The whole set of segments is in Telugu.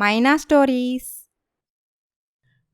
మైనా స్టోరీస్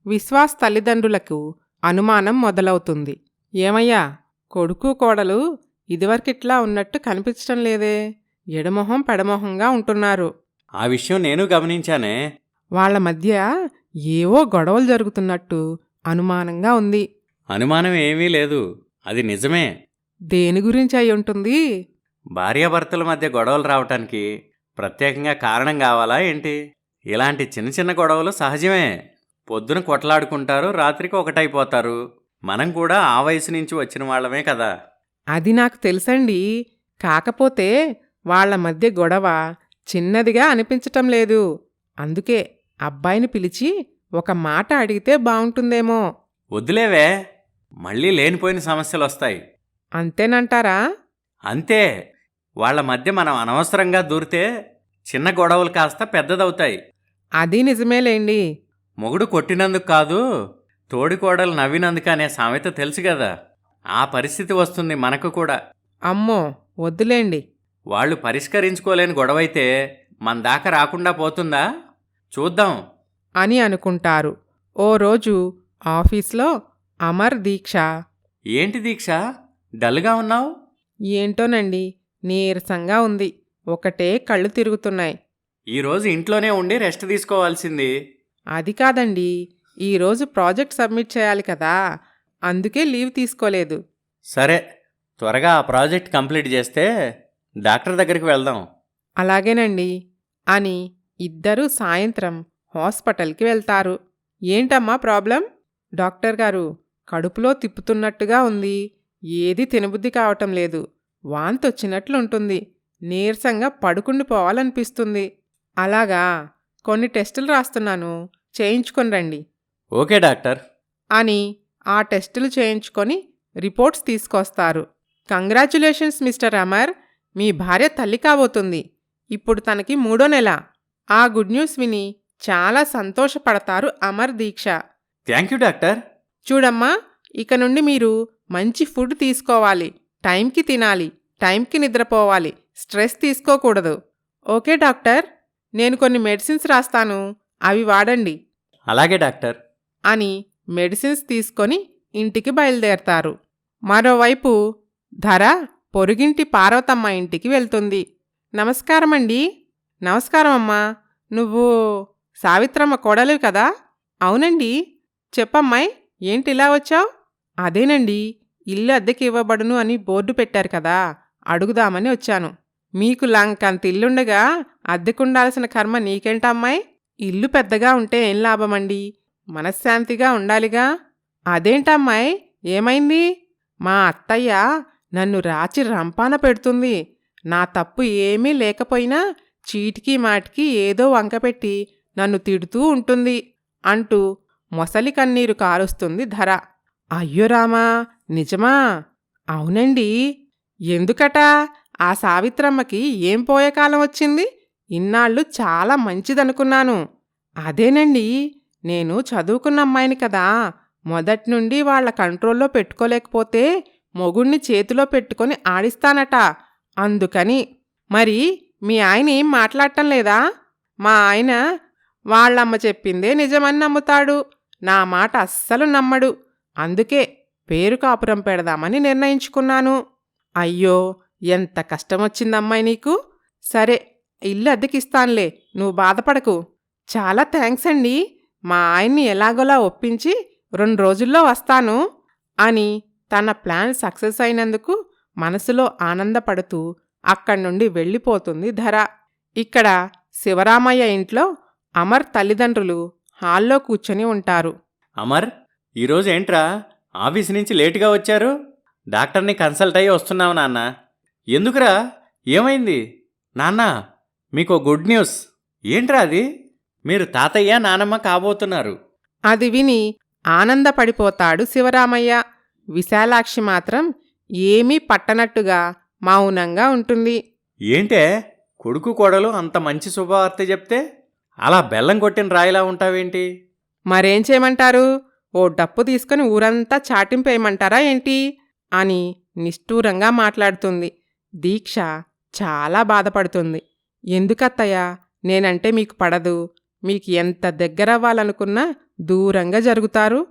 విశ్వాస్ తల్లిదండ్రులకు అనుమానం మొదలవుతుంది. ఏమయ్యా కొడుకు కోడలు ఇదివరకిట్లా ఉన్నట్టు కనిపించటం లేదే. ఎడమొహం పెడమొహంగా ఉంటున్నారు. ఆ విషయం నేను గమనించానే. వాళ్ళ మధ్య ఏవో గొడవలు జరుగుతున్నట్టు అనుమానంగా ఉంది. అనుమానం ఏమీ లేదు. అది నిజమే. దేని గురించి అయి ఉంటుంది? భార్యాభర్తల మధ్య గొడవలు రావటానికి ప్రత్యేకంగా కారణం కావాలా ఏంటి? ఇలాంటి చిన్న చిన్న గొడవలు సహజమే. పొద్దున కొట్లాడుకుంటారు రాత్రికి ఒకటైపోతారు. మనం కూడా ఆ వయసు నుంచి వచ్చిన వాళ్ళమే కదా. అది నాకు తెలుసండి. కాకపోతే వాళ్ళ మధ్య గొడవ చిన్నదిగా అనిపించటం లేదు. అందుకే అబ్బాయిని పిలిచి ఒక మాట అడిగితే బావుంటుందేమో. వద్దులేవే. మళ్ళీ లేనిపోయిన సమస్యలు వస్తాయి అంతేనంటారా? అంతే. వాళ్ళ మధ్య మనం అనవసరంగా దూరితే చిన్న గొడవలు కాస్త పెద్దదవుతాయి. అది నిజమేలేండి. మొగుడు కొట్టినందుకు కాదు తోడికోడలు నవ్వినందుకు అనే సామెత తెలుసు కదా. ఆ పరిస్థితి వస్తుంది మనకు కూడా. అమ్మో వద్దులేండి. వాళ్ళు పరిష్కరించుకోలేని గొడవైతే మన దాకా రాకుండా పోతుందా? చూద్దాం. అని అనుకుంటారు. ఓ రోజు ఆఫీస్లో అమర్ దీక్ష. ఏంటి దీక్ష? డల్గా ఉన్నావు? ఏంటోనండి నీరసంగా ఉంది. ఒకటే కళ్ళు తిరుగుతున్నాయి. ఈరోజు ఇంట్లోనే ఉండి రెస్ట్ తీసుకోవాల్సింది. అది కాదండి. ఈరోజు ప్రాజెక్ట్ సబ్మిట్ చేయాలి కదా. అందుకే లీవ్ తీసుకోలేదు. సరే త్వరగా ఆ ప్రాజెక్ట్ కంప్లీట్ చేస్తే డాక్టర్ దగ్గరికి వెళ్దాం. అలాగేనండి. అని ఇద్దరూ సాయంత్రం హాస్పిటల్కి వెళ్తారు. ఏంటమ్మా ప్రాబ్లం? డాక్టర్ గారు కడుపులో తిప్పుతున్నట్టుగా ఉంది. ఏది తినబుద్ధి కావటం లేదు. వాంతొచ్చినట్లుంటుంది. నీరసంగా పడుకుండిపోవాలనిపిస్తుంది. అలాగా. కొన్ని టెస్టులు రాస్తున్నాను. చేయించుకొని రండి. Okay doctor. అని ఆ టెస్టులు చేయించుకొని రిపోర్ట్స్ తీసుకొస్తారు. Congratulations mister Amar. మీ భార్య తల్లి కాబోతుంది. ఇప్పుడు తనకి మూడో నెల. ఆ గుడ్ న్యూస్ విని చాలా సంతోషపడతారు Amar Deeksha. Thank you doctor. చూడమ్మా ఇక నుండి మీరు మంచి ఫుడ్ తీసుకోవాలి. టైంకి తినాలి. టైంకి నిద్రపోవాలి. స్ట్రెస్ తీసుకోకూడదు. Okay doctor. నేను కొన్ని మెడిసిన్స్ రాస్తాను. అవి వాడండి. అలాగే డాక్టర్. అని మెడిసిన్స్ తీసుకొని ఇంటికి బయలుదేరతారు. మరోవైపు ధర పొరుగింటి పార్వతమ్మ ఇంటికి వెళ్తుంది. నమస్కారమండి. నమస్కారం అమ్మా నువ్వు సావిత్రమ్మ కోడలివి కదా? అవునండి. చెప్పమ్మాయి ఏంటి ఇలా వచ్చావు? అదేనండి. ఇల్లు అద్దెకి ఇవ్వబడును అని బోర్డు పెట్టారు కదా. అడుగుదామని వచ్చాను. మీకు లంకంత ఇల్లుండగా అద్దెకుండాల్సిన కర్మ నీకేంటమ్మాయి ఇల్లు పెద్దగా ఉంటే ఏం లాభమండి? మనశ్శాంతిగా ఉండాలిగా? అదేంటమ్మాయి ఏమైంది? మా అత్తయ్య నన్ను రాచి రంపాన పెడుతుంది. నా తప్పు ఏమీ లేకపోయినా చీటికి మాటికి ఏదో వంకపెట్టి నన్ను తిడుతూ ఉంటుంది అంటూ మొసలి కన్నీరు కారుస్తుంది ధర. అయ్యో రామా! నిజమా? అవునండి. ఎందుకట? ఆ సావిత్రమ్మకి ఏం పోయే కాలం వచ్చింది? ఇన్నాళ్ళు చాలా మంచిదనుకున్నాను. అదేనండి నేను చదువుకున్న అమ్మాయిని కదా మొదటి నుండి వాళ్ళ కంట్రోల్లో పెట్టుకోలేకపోతే మొగుణ్ణి చేతిలో పెట్టుకొని ఆడిస్తానట. అందుకని. మరి మీ ఆయన ఏం మాట్లాడటం లేదా? మా ఆయన వాళ్ళమ్మ చెప్పిందే నిజమని నమ్ముతాడు. నా మాట అస్సలు నమ్మడు. అందుకే పేరు కాపురం పెడదామని నిర్ణయించుకున్నాను. అయ్యో ఎంత కష్టమొచ్చిందమ్మాయి నీకు? సరే ఇల్లు అద్దెకిస్తానులే నువ్వు బాధపడకు. చాలా థ్యాంక్స్ అండి మా ఆయన్ని ఎలాగోలా ఒప్పించి రెండు రోజుల్లో వస్తాను అని తన ప్లాన్ సక్సెస్ అయినందుకు మనసులో ఆనందపడుతూ అక్కడి నుండి వెళ్ళిపోతుంది ధర. ఇక్కడ శివరామయ్య ఇంట్లో అమర్ తల్లిదండ్రులు హాల్లో కూర్చొని ఉంటారు. అమర్ ఈరోజు ఏంట్రా ఆఫీస్ నుంచి లేటుగా వచ్చారు? డాక్టర్ని కన్సల్ట్ అయ్యి వస్తున్నావు నాన్న. ఎందుకురా? ఏమైంది? నాన్న మీకు గుడ్ న్యూస్. ఏంట్రా అది? మీరు తాతయ్య నానమ్మ కాబోతున్నారు. అది విని ఆనందపడిపోతాడు శివరామయ్య. విశాలాక్షి మాత్రం ఏమీ పట్టనట్టుగా మౌనంగా ఉంటుంది. ఏంటే? కొడుకు కోడలు అంత మంచి శుభవార్త చెప్తే అలా బెల్లం కొట్టిన రాయిలా ఉంటావేంటి? మరేం చేయమంటారు? ఓ డప్పు తీసుకుని ఊరంతా చాటింపేయమంటారా ఏంటి? అని నిష్ఠూరంగా మాట్లాడుతుంది. దీక్ష చాలా బాధపడుతుంది. ఎందుకత్తయ్య? నేనంటే మీకు పడదు. మీకు ఎంత దగ్గరవ్వాలనుకున్నా దూరంగా జరుగుతారు.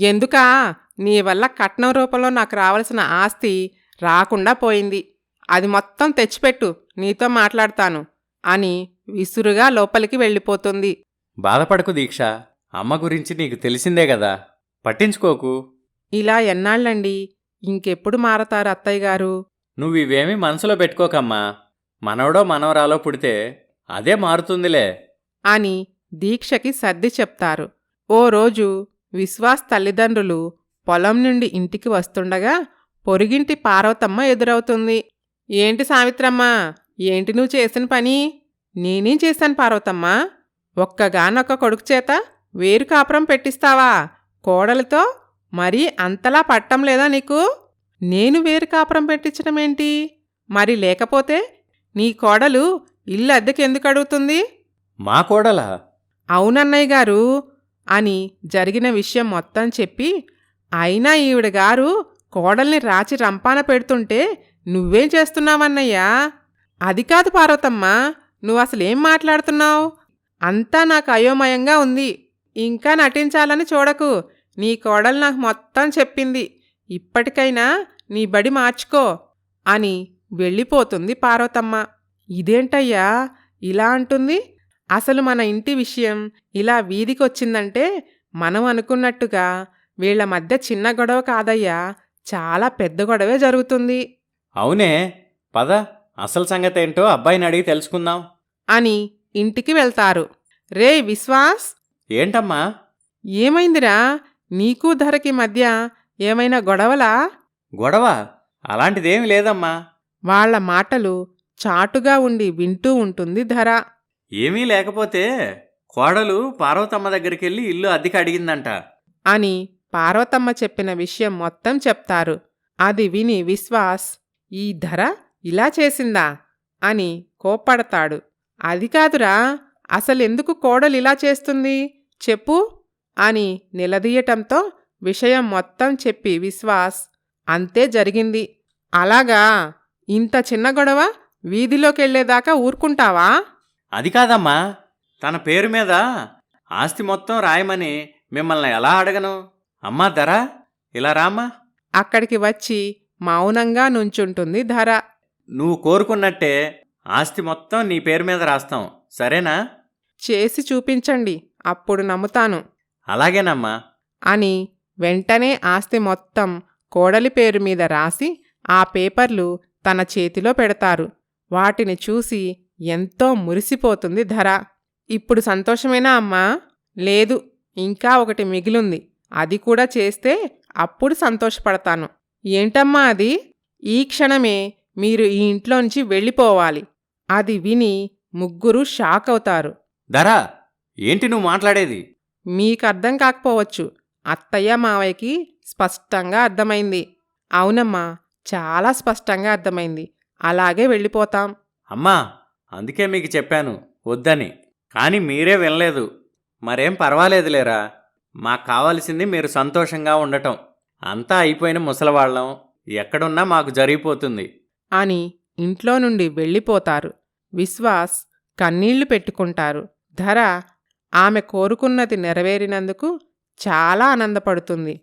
ఎందుకా? నీ వల్ల కట్నం రూపంలో నాకు రావాల్సిన ఆస్తి రాకుండా పోయింది. అది మొత్తం తెచ్చిపెట్టు. నీతో మాట్లాడతాను అని విసురుగా లోపలికి వెళ్ళిపోతుంది. బాధపడకు దీక్ష. అమ్మ గురించి నీకు తెలిసిందే కదా. పట్టించుకోకు. ఇలా ఎన్నాళ్ళండి? ఇంకెప్పుడు మారతారు అత్తయ్య గారు? నువ్వు ఇవేమీ మనసులో పెట్టుకోకమ్మా. మనవడో మనవరాలో పుడితే అదే మారుతుందిలే. అని దీక్షకి సర్ది చెప్తారు. ఓ రోజు విశ్వాస్ తల్లిదండ్రులు పొలం నుండి ఇంటికి వస్తుండగా పొరుగింటి పార్వతమ్మ ఎదురవుతుంది. ఏంటి సావిత్రమ్మ ఏంటి నువ్వు చేసిన పని? నేనేం చేశాను పార్వతమ్మ? ఒక్కగానొక్క కొడుకు చేత వేరు కాపురం పెట్టిస్తావా? కోడలితో మరీ అంతలా పట్టం లేదా నీకు? నేను వేరు కాపురం పెట్టించడం ఏంటి మరి లేకపోతే నీ కోడలు ఇల్లు అద్దెకి ఎందుకు అడుగుతుంది? మా కోడలా? అవునన్నయ్య గారు అని జరిగిన విషయం మొత్తం చెప్పి అయినా ఈవిడ గారు కోడల్ని రాచి రంపాన పెడుతుంటే నువ్వేం చేస్తున్నావన్నయ్యా? అది కాదు పార్వతమ్మ నువ్వు అసలేం మాట్లాడుతున్నావు? అంతా నాకు అయోమయంగా ఉంది. ఇంకా నటించాలని చూడకు. నీ కోడలు నాకు మొత్తం చెప్పింది. ఇప్పటికైనా నీ బడి మార్చుకో అని వెళ్ళిపోతుంది పార్వతమ్మ. ఇదేంటయ్యా? ఇలా అంటుంది. అసలు మన ఇంటి విషయం ఇలా వీధికొచ్చిందంటే మనం అనుకున్నట్టుగా వీళ్ళ మధ్య చిన్న గొడవ కాదయ్యా. చాలా పెద్ద గొడవే జరుగుతుంది. అవునే. పద. అసలు సంగతి ఏంటో అబ్బాయిని అడిగి తెలుసుకుందాం. అని ఇంటికి వెళ్తారు. రే విశ్వాస్! ఏంటమ్మా? ఏమైందిరా? నీకు ధరకి మధ్య ఏమైనా గొడవలా? గొడవ? అలాంటిదేమీ లేదమ్మా. వాళ్ళ మాటలు చాటుగా ఉండి వింటూ ఉంటుంది ధర. ఏమీ లేకపోతే కోడలు పార్వతమ్మ దగ్గరికి వెళ్ళి ఇల్లు అద్దెకి అడిగిందంట. అని పార్వతమ్మ చెప్పిన విషయం మొత్తం చెప్తారు. అది విని విశ్వాస్ ఈ ధర ఇలా చేసిందా? అని కోప్పడతాడు. అది కాదురా అసలెందుకు కోడలు ఇలా చేస్తుంది? చెప్పు అని నిలదీయటంతో విషయం మొత్తం చెప్పి విశ్వాస్ అంతే జరిగింది. అలాగా? ఇంత చిన్న గొడవ? వీధిలోకెళ్ళేదాకా ఊరుకుంటావా? అది కాదమ్మా. తన పేరు మీద ఆస్తి మొత్తం రాయమని మిమ్మల్ని ఎలా అడగను? అమ్మా ధర ఇలా రామ్మా. అక్కడికి వచ్చి మౌనంగా నుంచుంటుంది ధర. నువ్వు కోరుకున్నట్టే ఆస్తి మొత్తం నీ పేరు మీద రాస్తాం. సరేనా? చేసి చూపించండి. అప్పుడు నమ్ముతాను. అలాగేనమ్మా. అని వెంటనే ఆస్తి మొత్తం కోడలి పేరు మీద రాసి ఆ పేపర్లు తన చేతిలో పెడతారు. వాటిని చూసి ఎంతో మురిసిపోతుంది ధర. ఇప్పుడు సంతోషమేనా అమ్మా? లేదు ఇంకా ఒకటి మిగిలుంది. అది కూడా చేస్తే అప్పుడు సంతోషపడతాను. ఏంటమ్మా అది? ఈ క్షణమే మీరు ఈ ఇంట్లోంచి వెళ్ళిపోవాలి. అది విని ముగ్గురు షాక్ అవుతారు ధర ఏంటి నువ్వు మాట్లాడేది? మీకు అర్థం కాకపోవచ్చు. అత్తయ్య మావయ్యకి స్పష్టంగా అర్థమైంది. అవునమ్మా చాలా స్పష్టంగా అర్థమైంది. అలాగే వెళ్ళిపోతాం. అమ్మా అందుకే మీకు చెప్పాను వద్దని. కానీ మీరే వినలేదు. మరేం పర్వాలేదులేరా? మాకు కావాల్సింది మీరు సంతోషంగా ఉండటం. అంతా అయిపోయిన ముసలవాళ్ళం ఎక్కడున్నా మాకు జరిగిపోతుంది. అని ఇంట్లో నుండి వెళ్ళిపోతారు. విశ్వాస్ కన్నీళ్ళు పెట్టుకుంటారు. ధర ఆమె కోరుకున్నది నెరవేరినందుకు చాలా ఆనందపడుతుంది.